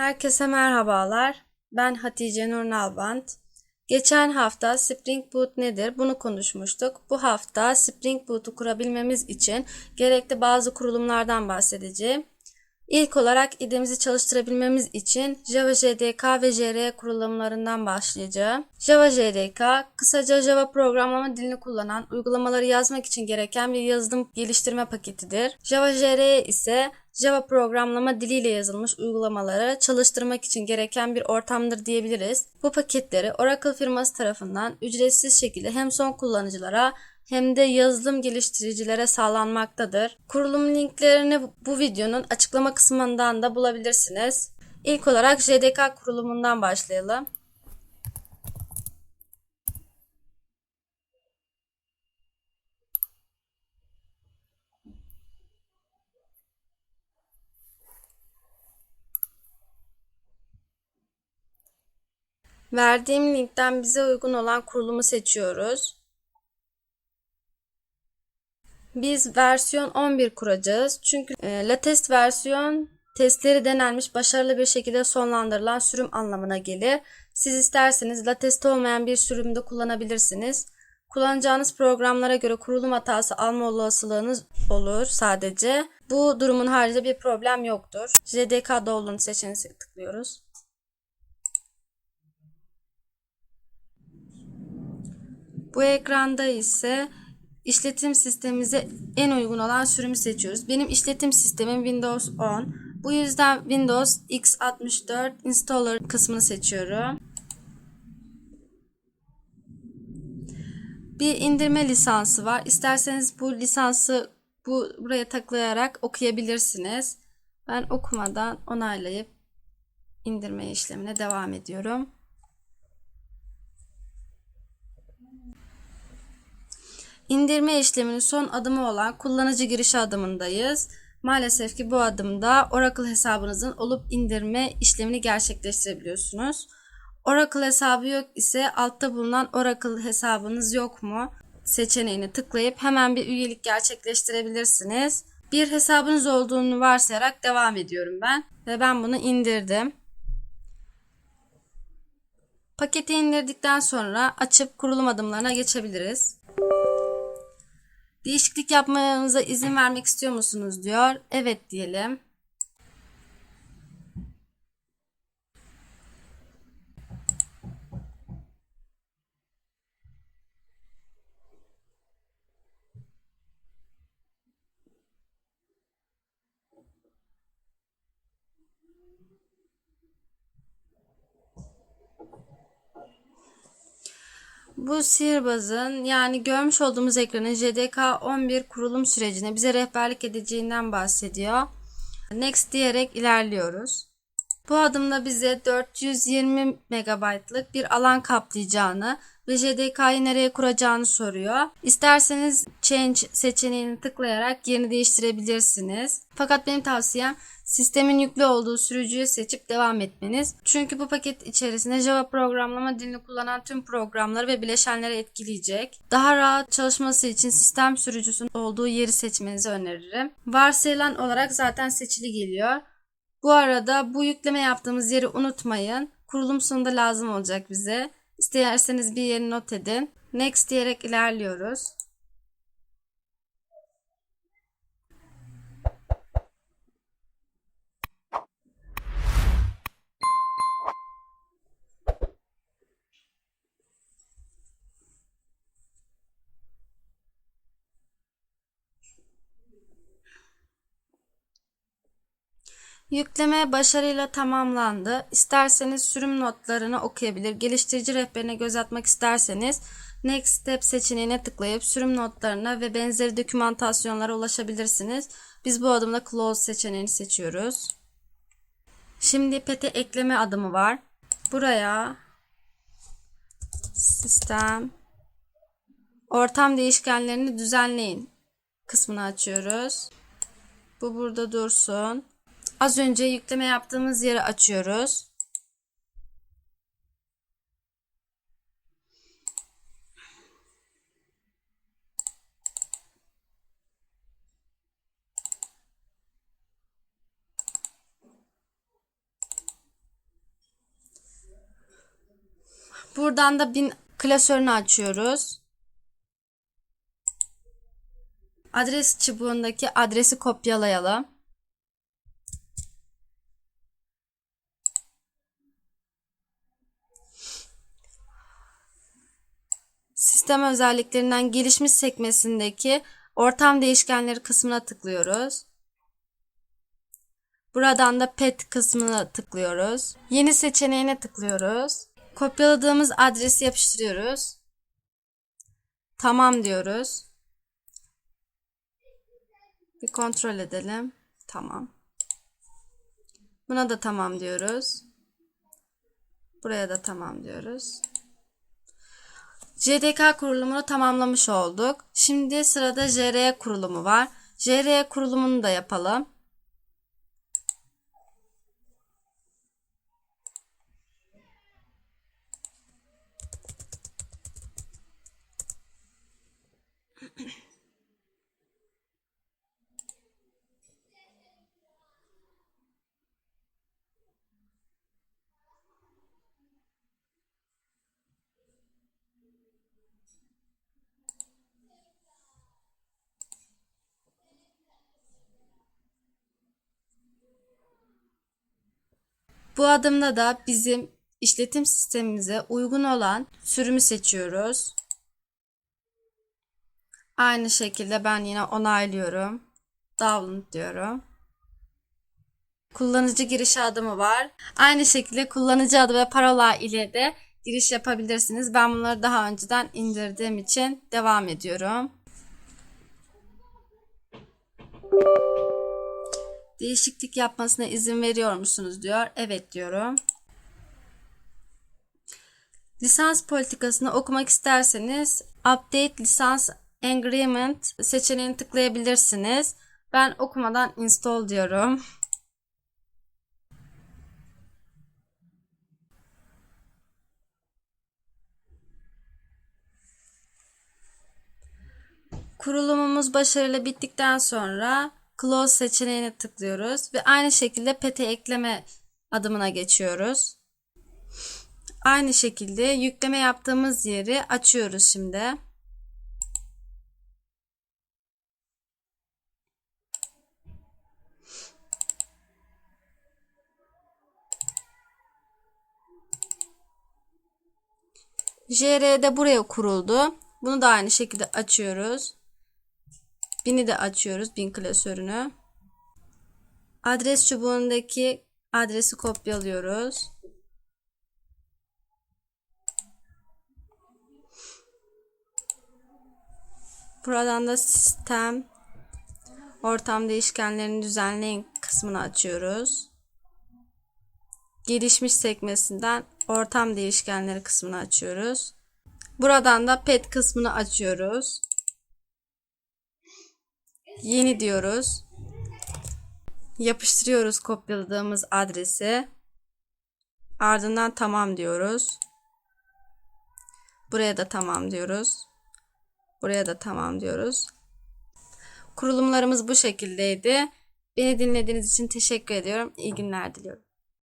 Herkese merhabalar. Ben Hatice Nur Nalbant. Geçen hafta Spring Boot nedir? Bunu konuşmuştuk. Bu hafta Spring Boot'u kurabilmemiz için gerekli bazı kurulumlardan bahsedeceğim. İlk olarak IDE'mizi çalıştırabilmemiz için Java JDK ve JRE kurulumlarından başlayacağım. Java JDK, kısaca Java programlama dilini kullanan uygulamaları yazmak için gereken bir yazılım geliştirme paketidir. Java JRE ise Java programlama diliyle yazılmış uygulamaları çalıştırmak için gereken bir ortamdır diyebiliriz. Bu paketleri Oracle firması tarafından ücretsiz şekilde hem son kullanıcılara hem de yazılım geliştiricilere sağlanmaktadır. Kurulum linklerini bu videonun açıklama kısmından da bulabilirsiniz. İlk olarak JDK kurulumundan başlayalım. Verdiğim linkten bize uygun olan kurulumu seçiyoruz. Biz versiyon 11 kuracağız. Çünkü e, latest versiyon testleri denenmiş başarılı bir şekilde sonlandırılan sürüm anlamına gelir. Siz isterseniz latest olmayan bir sürümde kullanabilirsiniz. Kullanacağınız programlara göre kurulum hatası alma olasılığınız olur sadece. Bu durumun haricinde bir problem yoktur. JDK Download seçeneğine tıklıyoruz. Bu ekranda ise işletim sistemimize en uygun olan sürümü seçiyoruz. Benim işletim sistemim Windows 10. Bu yüzden Windows x64 Installer kısmını seçiyorum. Bir indirme lisansı var. İsterseniz bu lisansı bu buraya tıklayarak okuyabilirsiniz. Ben okumadan onaylayıp indirme işlemine devam ediyorum. İndirme işleminin son adımı olan kullanıcı girişi adımındayız. Maalesef ki bu adımda Oracle hesabınızın olup indirme işlemini gerçekleştirebiliyorsunuz. Oracle hesabı yok ise altta bulunan Oracle hesabınız yok mu seçeneğini tıklayıp hemen bir üyelik gerçekleştirebilirsiniz. Bir hesabınız olduğunu varsayarak devam ediyorum ben ve ben bunu indirdim. Paketi indirdikten sonra açıp kurulum adımlarına geçebiliriz. Değişiklik yapmanıza izin vermek istiyor musunuz diyor. Evet diyelim. Bu sihirbazın yani görmüş olduğumuz ekranın JDK 11 kurulum sürecine bize rehberlik edeceğinden bahsediyor. Next diyerek ilerliyoruz. Bu adımda bize 420 MB'lık bir alan kaplayacağını ve JDK'yı nereye kuracağını soruyor. İsterseniz Change seçeneğini tıklayarak yerini değiştirebilirsiniz. Fakat benim tavsiyem sistemin yüklü olduğu sürücüyü seçip devam etmeniz. Çünkü bu paket içerisinde Java programlama dilini kullanan tüm programları ve bileşenleri etkileyecek. Daha rahat çalışması için sistem sürücüsünün olduğu yeri seçmenizi öneririm. Varsayılan olarak zaten seçili geliyor. Bu arada bu yükleme yaptığımız yeri unutmayın. Kurulum sonunda lazım olacak bize. İsterseniz bir yeri not edin. Next diyerek ilerliyoruz. Yükleme başarıyla tamamlandı. İsterseniz sürüm notlarını okuyabilir. Geliştirici rehberine göz atmak isterseniz Next Step seçeneğine tıklayıp sürüm notlarına ve benzeri dokümantasyonlara ulaşabilirsiniz. Biz bu adımda Close seçeneğini seçiyoruz. Şimdi pete ekleme adımı var. Buraya sistem ortam değişkenlerini düzenleyin kısmını açıyoruz. Bu burada dursun. Az önce yükleme yaptığımız yeri açıyoruz. Buradan da bin klasörünü açıyoruz. Adres çubuğundaki adresi kopyalayalım. Sistem özelliklerinden gelişmiş sekmesindeki ortam değişkenleri kısmına tıklıyoruz. Buradan da pet kısmına tıklıyoruz. Yeni seçeneğine tıklıyoruz. Kopyaladığımız adresi yapıştırıyoruz. Tamam diyoruz. Bir kontrol edelim. Tamam. Buna da tamam diyoruz. Buraya da tamam diyoruz. JDK kurulumunu tamamlamış olduk. Şimdi sırada JRE kurulumu var. JRE kurulumunu da yapalım. Bu adımda da bizim işletim sistemimize uygun olan sürümü seçiyoruz. Aynı şekilde ben yine onaylıyorum. Download diyorum. Kullanıcı giriş adımı var. Aynı şekilde kullanıcı adı ve parola ile de giriş yapabilirsiniz. Ben bunları daha önceden indirdiğim için devam ediyorum. Değişiklik yapmasına izin veriyor musunuz diyor. Evet diyorum. Lisans politikasını okumak isterseniz Update Lisans Agreement seçeneğini tıklayabilirsiniz. Ben okumadan install diyorum. Kurulumumuz başarılı bittikten sonra Close seçeneğine tıklıyoruz ve aynı şekilde pete ekleme adımına geçiyoruz. Aynı şekilde yükleme yaptığımız yeri açıyoruz şimdi. JR'de buraya kuruldu. Bunu da aynı şekilde açıyoruz. Bin'i de açıyoruz. Bin klasörünü. Adres çubuğundaki adresi kopyalıyoruz. Buradan da sistem ortam değişkenlerini düzenleyin kısmını açıyoruz. Gelişmiş sekmesinden ortam değişkenleri kısmını açıyoruz. Buradan da pet kısmını açıyoruz. Yeni diyoruz. Yapıştırıyoruz kopyaladığımız adresi. Ardından tamam diyoruz. Buraya da tamam diyoruz. Buraya da tamam diyoruz. Kurulumlarımız bu şekildeydi. Beni dinlediğiniz için teşekkür ediyorum. İyi günler diliyorum.